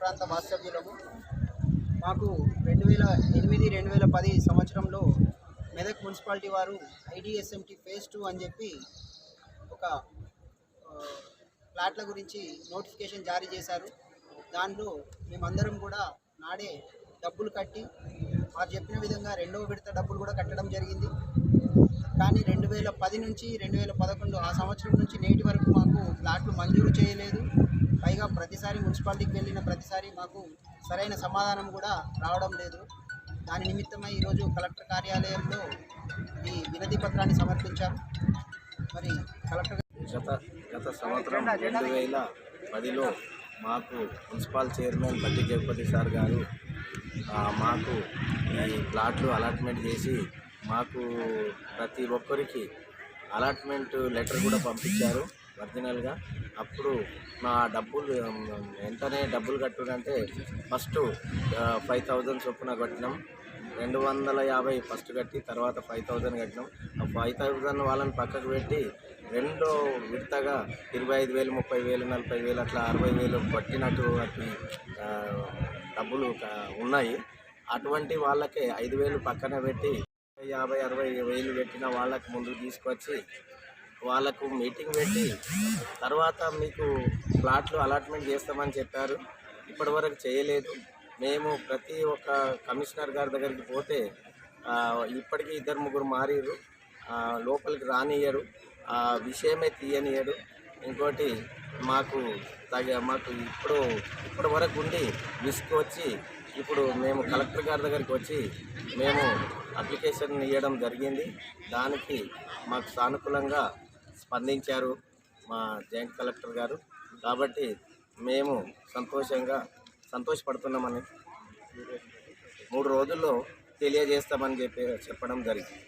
ప్రాంత వాస్తవ్యులము మాకు రెండు వేల ఎనిమిది రెండు వేల పది సంవత్సరంలో మెదక్ మున్సిపాలిటీ వారు ఐడిఎస్ఎంటీ ఫేజ్ టూ అని చెప్పి ఒక ఫ్లాట్ల గురించి నోటిఫికేషన్ జారీ చేశారు. దానిలో మేమందరం కూడా నాడే డబ్బులు కట్టి వారు చెప్పిన విధంగా రెండవ విడత డబ్బులు కూడా కట్టడం జరిగింది. కానీ రెండు వేల పది నుంచి రెండు వేల పదకొండు ఆ సంవత్సరం నుంచి నేటి వరకు మాకు ప్లాట్లు మంజూరు చేయలేదు. పైగా ప్రతిసారి మున్సిపాలిటీకి వెళ్ళిన ప్రతిసారి మాకు సరైన సమాధానం కూడా రావడం లేదు. దాని నిమిత్తమై ఈరోజు కలెక్టర్ కార్యాలయంలో ఈ వినతి పత్రాన్ని సమర్పించాం మరి కలెక్టర్ గత గత సంవత్సరం రెండు వేల పదిలో మాకు మున్సిపల్ చైర్మన్ బట్టి జగపతి సార్ గారు మాకు ఈ ప్లాట్లు అలాట్మెంట్ చేసి మాకు ప్రతి ఒక్కరికి అలాట్మెంట్ లెటర్ కూడా పంపించారు. ఒరిజినల్గా. అప్పుడు మా డబ్బులు ఎంతనే వెంటనే డబ్బులు కట్టుడంటే ఫస్ట్ ఫైవ్ థౌజండ్ చొప్పున కట్టినాం. రెండు వందల యాభై ఫస్ట్ కట్టి తర్వాత ఫైవ్ థౌజండ్ కట్టినాం. ఆ ఫైవ్ థౌజండ్ వాళ్ళని పక్కకు పెట్టి రెండో విడతగా ఇరవై ఐదు వేలు ముప్పై వేలు నలభై వేలు అట్లా అరవై వేలు పట్టినట్టు అటు డబ్బులు ఉన్నాయి. అటువంటి వాళ్ళకి ఐదు వేలు పక్కన పెట్టి యాభై అరవై వేలు పెట్టిన వాళ్ళకి ముందు తీసుకొచ్చి వాళ్ళకు మీటింగ్ పెట్టి తర్వాత మీకు ప్లాట్లు అలాట్మెంట్ చేస్తామని చెప్పారు. ఇప్పటివరకు చేయలేదు. మేము ప్రతి ఒక్క కమిషనర్ గారి దగ్గరికి పోతే ఇప్పటికీ ఇద్దరు ముగ్గురు మారిరు లోపలికి రానియరు ఆ విషయమే తీయనియడు ఇంకోటి మాకు తగ మాకు ఇప్పుడు ఇప్పటి వరకు ఉండి విసుకు వచ్చి ఇప్పుడు మేము కలెక్టర్ గారి దగ్గరికి వచ్చి మేము అప్లికేషన్ ఇవ్వడం జరిగింది. దానికి మాకు సానుకూలంగా స్పందించారు మా జాయింట్ కలెక్టర్ గారు. కాబట్టి మేము సంతోషంగా సంతోషపడుతున్నామని మూడు రోజుల్లో తెలియజేస్తామని చెప్పి చెప్పడం జరిగింది.